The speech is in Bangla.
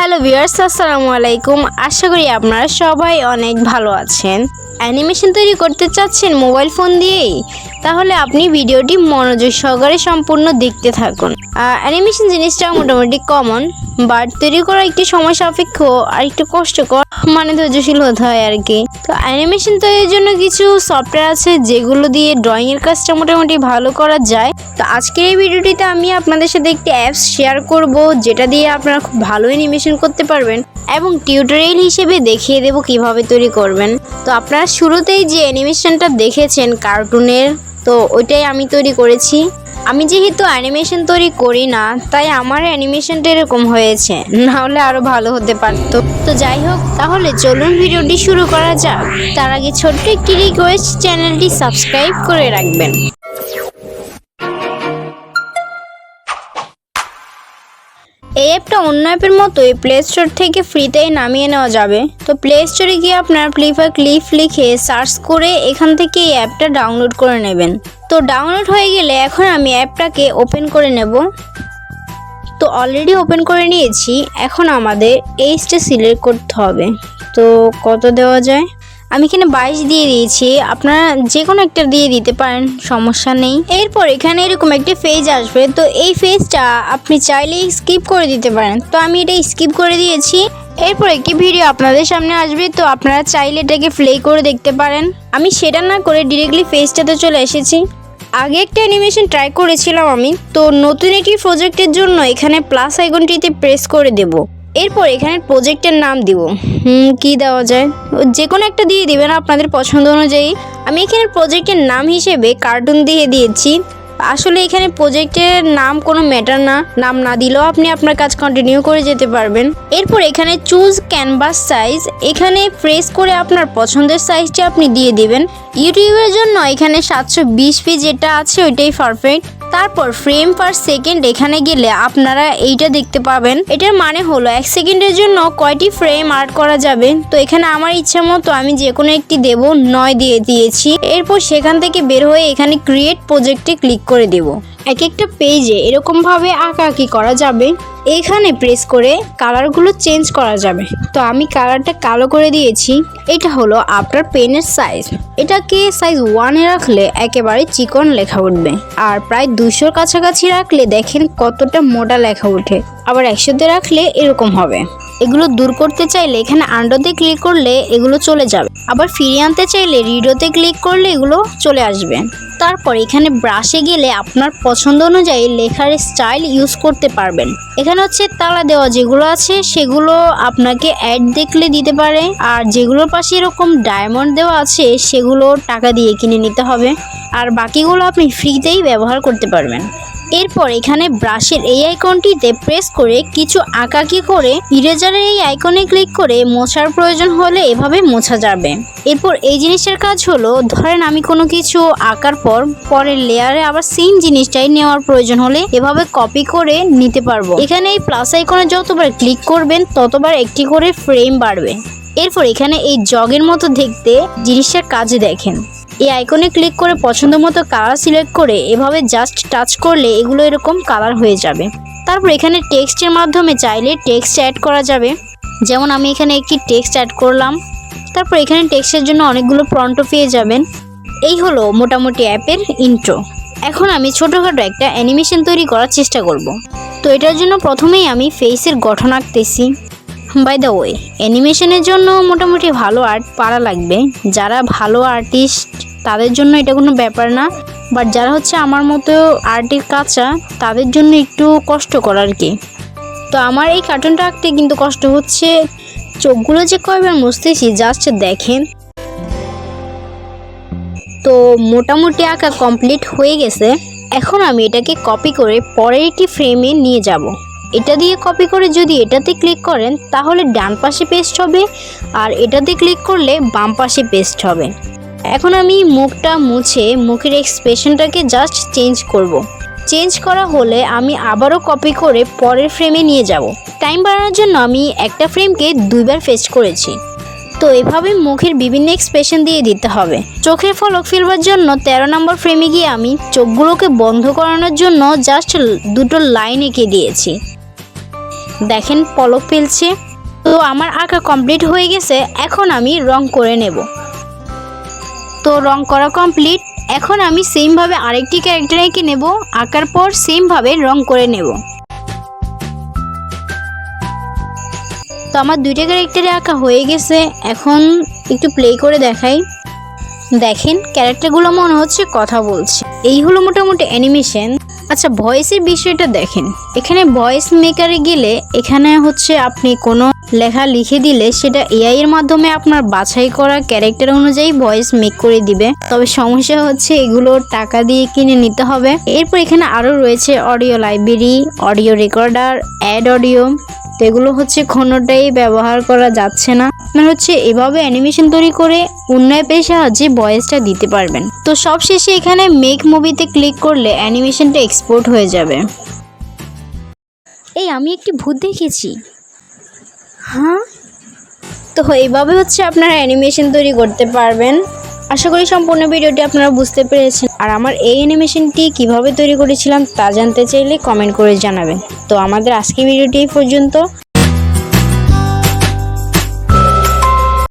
হ্যালো ভিউয়ার্স আসসালামু আলাইকুম। আশা করি আপনারা সবাই অনেক ভালো আছেন। অ্যানিমেশন তৈরি করতে চাচ্ছেন মোবাইল ফোন দিয়েই, তাহলে আপনি ভিডিওটি মনোযোগ সহকারে সম্পূর্ণ দেখতে থাকুন। অ্যানিমেশন জিনিসটা মোটামুটি কমন বাট তৈরি করা একটি সময় সাপেক্ষ আর একটু কষ্টকর মানে ধৈর্যশীল হতে হয় আর কি। তো অ্যানিমেশন তৈরির জন্য কিছু সফটওয়্যার আছে যেগুলো দিয়ে ড্রয়িংয়ের কাজটা মোটামুটি ভালো করা যায়। তো আজকের এই ভিডিওটিতে আমি আপনাদের সাথে একটি অ্যাপস শেয়ার করব, যেটা দিয়ে আপনারা খুব ভালো অ্যানিমেশন করতে পারবেন এবং টিউটোরিয়াল হিসেবে দেখিয়ে দেব কীভাবে তৈরি করবেন। তো আপনারা শুরুতেই যে অ্যানিমেশনটা দেখেছেন কার্টুনের, তো ওইটাই আমি তৈরি করেছি। আমি যেহেতু অ্যানিমেশন তৈরি করি না, তাই আমার অ্যানিমেশনটা এরকম হয়েছে নাহলে আরও ভালো হতে পারত। তো যাই হোক, তাহলে চলুন ভিডিওটি শুরু করা যাক। তার আগে ছোট্ট একটি রিকোয়েস্ট চ্যানেলটি সাবস্ক্রাইব করে রাখবেন। এই অ্যাপটা অন্য অ্যাপের মতোই প্লে স্টোর থেকে ফ্রিতেই নামিয়ে নেওয়া যাবে। তো প্লে স্টোরে গিয়ে আপনার ফ্লিপা ক্লিপ লিখে সার্চ করে এখান থেকে এই অ্যাপটা ডাউনলোড করে নেবেন। তো ডাউনলোড হয়ে গেলে এখন আমি অ্যাপটাকে ওপেন করে নেব। তো অলরেডি ওপেন করে নিয়েছি। এখন আমাদের এইচটা সিলেক্ট করতে হবে। তো কত দেওয়া যায়? আমি এখানে বাইশ দিয়ে দিয়েছি। আপনারা যে কোনো একটা দিয়ে দিতে পারেন, সমস্যা নেই। এরপর এখানে এরকম একটি ফেজ আসবে। তো এই ফেজটা আপনি চাইলেই স্কিপ করে দিতে পারেন। তো আমি এটা স্কিপ করে দিয়েছি। এরপর একটি ভিডিও আপনাদের সামনে আসবে। তো আপনারা চাইলে এটাকে প্লে করে দেখতে পারেন। আমি সেটা না করে ডিরেক্টলি ফেজটাতে চলে এসেছি। আগে একটা অ্যানিমেশন ট্রাই করেছিলাম আমি। তো নতুন একটি প্রজেক্টের জন্য এখানে প্লাস আইকনটিতে প্রেস করে দেব। এরপর এখানে প্রজেক্টের নাম দিব। হুম, কী দেওয়া যায়? যে কোনো একটা দিয়ে দিবেন আপনাদের পছন্দ অনুযায়ী। আমি এখানে প্রজেক্টের নাম হিসেবে কার্টুন দিয়ে দিয়েছি। আসলে এখানে প্রজেক্টের নাম কোনো ম্যাটার না। নাম না দিলেও আপনি আপনার কাজ কন্টিনিউ করে যেতে পারবেন। এরপর এখানে চুজ ক্যানভাস সাইজ এখানে প্রেস করে আপনার পছন্দের সাইজটি আপনি দিয়ে দিবেন। ইউটিউবের জন্য এখানে সাতশো বিশ পি যেটা আছে, ওইটাই পারফেক্ট তারপর ফ্রেম পার সেকেন্ড এখানে গেলে আপনারা এইটা দেখতে পাবেন। এটার মানে হলো এক সেকেন্ডের জন্য কয়টি ফ্রেম আর্ট করা যাবে? তো এখানে আমার ইচ্ছা মতো আমি যে কোনো একটি দেব, নয় দিয়ে দিয়েছি। এরপর সেখান থেকে বের হয়ে এখানে ক্রিয়েট প্রজেক্টে ক্লিক করে দেব। এক একটা পেজে এরকমভাবে আঁকাআঁকি করা যাবে। এখানে প্রেস করে কালারগুলো চেঞ্জ করা যাবে। তো আমি কালারটা কালো করে দিয়েছি। এটা হলো আপনার পেনের সাইজ এটাকে সাইজ ওয়ানে রাখলে একেবারে চিকন লেখা উঠবে। আর প্রায় দুশোর কাছাকাছি রাখলে দেখেন কতটা মোটা লেখা ওঠে। আবার একশোতে রাখলে এরকম হবে। এগুলো দূর করতে চাইলে এখানে আন্ডোতে ক্লিক করলে এগুলো চলে যাবে। আবার ফিরিয়ে আনতে চাইলে রিডোতে ক্লিক করলে এগুলো চলে আসবে। তারপর এখানে ব্রাশে গেলে আপনার পছন্দ অনুযায়ী লেখার স্টাইল ইউজ করতে পারবেন। এখানে হচ্ছে তালা দেওয়া যেগুলো আছে, সেগুলো আপনাকে অ্যাড দেখলে দিতে পারে। আর যেগুলোর পাশে এরকম ডায়মন্ড দেওয়া আছে, সেগুলো টাকা দিয়ে কিনে নিতে হবে। আর বাকিগুলো আপনি ফ্রিতেই ব্যবহার করতে পারবেন। এরপর এখানে ব্রাশের এই আইকনটিতে প্রেস করে কিছু আঁকাকি করে ইরেজারের এই আইকনে ক্লিক করে মোছার প্রয়োজন হলে এভাবে মোছা যাবে। এরপর এই জিনিসটার কাজ হলো, ধরেন আমি কোনো কিছু আঁকার পর পরের লেয়ারে আবার সেম জিনিসটাই নেওয়ার প্রয়োজন হলে এভাবে কপি করে নিতে পারব। এখানে এই প্লাস আইকনে যতবার ক্লিক করবেন, ততবার একটি করে ফ্রেম বাড়বে। এরপর এখানে এই জগের মতো দেখতে জিনিসটার কাজে দেখেন। এই আইকনে ক্লিক করে পছন্দ মতো কালার সিলেক্ট করে এভাবে জাস্ট টাচ করলে এগুলো এরকম কালার হয়ে যাবে। তারপর এখানে টেক্সটের মাধ্যমে চাইলে টেক্সট অ্যাড করা যাবে। যেমন আমি এখানে একটি টেক্সট অ্যাড করলাম। তারপর এখানে টেক্সটের জন্য অনেকগুলো প্রন্ট পেয়ে যাবেন। এই হলো মোটামুটি অ্যাপের ইন্ট্রো এখন আমি ছোটোখাটো একটা অ্যানিমেশন তৈরি করার চেষ্টা করব। তো এটার জন্য প্রথমেই আমি ফেসের গঠন আঁকতেছি। বাই দ্য ওয়ে অ্যানিমেশনের জন্য মোটামুটি ভালো আর্ট পারা লাগবে। যারা ভালো আর্টিস্ট তাদের জন্য এটা কোনো ব্যাপার না। বাট যারা হচ্ছে আমার মতো আর্টের কাঁচা, তাদের জন্য একটু কষ্ট করার কি তো আমার এই কার্টুনটা আঁকতে কিন্তু কষ্ট হচ্ছে। চোখগুলো যে কয়বার মুছতেছি জাস্ট দেখেন। তো মোটামুটি আঁকা কমপ্লিট হয়ে গেছে। এখন আমি এটাকে কপি করে পরের একটি ফ্রেমে নিয়ে যাব। এটা দিয়ে কপি করে যদি এটাতে ক্লিক করেন, তাহলে ডান পাশে পেস্ট হবে। আর এটাতে ক্লিক করলে বাম পাশে পেস্ট হবে। এখন আমি মুখটা মুছে মুখের এক্সপ্রেশনটাকে জাস্ট চেঞ্জ করব। চেঞ্জ করা হলে আমি আবারও কপি করে পরের ফ্রেমে নিয়ে যাব। টাইম বাড়ানোর জন্য আমি একটা ফ্রেমকে দুইবার পেস্ট করেছি। তো এভাবে মুখের বিভিন্ন এক্সপ্রেশন দিয়ে দিতে হবে। চোখের ফলক ফেলবার জন্য তেরো নম্বর ফ্রেমে গিয়ে আমি চোখগুলোকে বন্ধ করানোর জন্য জাস্ট দুটো লাইন এঁকে দিয়েছি। দেখেন পলক ফেলছে। তো আমার আঁকা কমপ্লিট হয়ে গেছে। এখন আমি রং করে নেব। তো রং করা কমপ্লিট এখন আমি সেমভাবে আরেকটি ক্যারেক্টার এঁকে নেব। আঁকার পর সেমভাবে রং করে নেব। তো আমার দুইটা ক্যারেক্টারে আঁকা হয়ে গেছে। এখন একটু প্লে করে দেখাই। দেখেন ক্যারেক্টারগুলো মনে হচ্ছে কথা বলছে। এই হলো মোটামুটি অ্যানিমেশন আচ্ছা ভয়েসের বিষয়টা দেখেন। এখানে ভয়েস মেকারে গেলে এখানে হচ্ছে আপনি কোনো লেখা লিখে দিলে সেটা এআই এর মাধ্যমে আপনার বাছাই করা ক্যারেক্টার অনুযায়ী ভয়েস মেক করে দিবে। তবে সমস্যা হচ্ছে এগুলো টাকা দিয়ে কিনে নিতে হবে। এরপর এখানে আরও রয়েছে audio library audio recorder add audio তো এগুলো হচ্ছে কোনোটাই ব্যবহার করা যাচ্ছে না। মানে হচ্ছে এভাবে অ্যানিমেশন তৈরি করে অন্য অ্যাপের সাহায্যে ভয়েসটা দিতে পারবেন। তো সব শেষে এখানে মেক মুভিতে ক্লিক করলে অ্যানিমেশনটা এক্সপোর্ট হয়ে যাবে। এই আমি একটি ভূত দেখেছি। হ্যাঁ? তো এইভাবে হচ্ছে আপনারা অ্যানিমেশন তৈরি করতে পারবেন। আশা করি সম্পূর্ণ ভিডিওটি আপনারা বুঝতে পেরেছেন। আর আমার এই অ্যানিমেশনটি কীভাবে তৈরি করেছিলাম তা জানতে চাইলে কমেন্ট করে জানাবেন। তো আমাদের আজকের ভিডিওটি এই পর্যন্ত।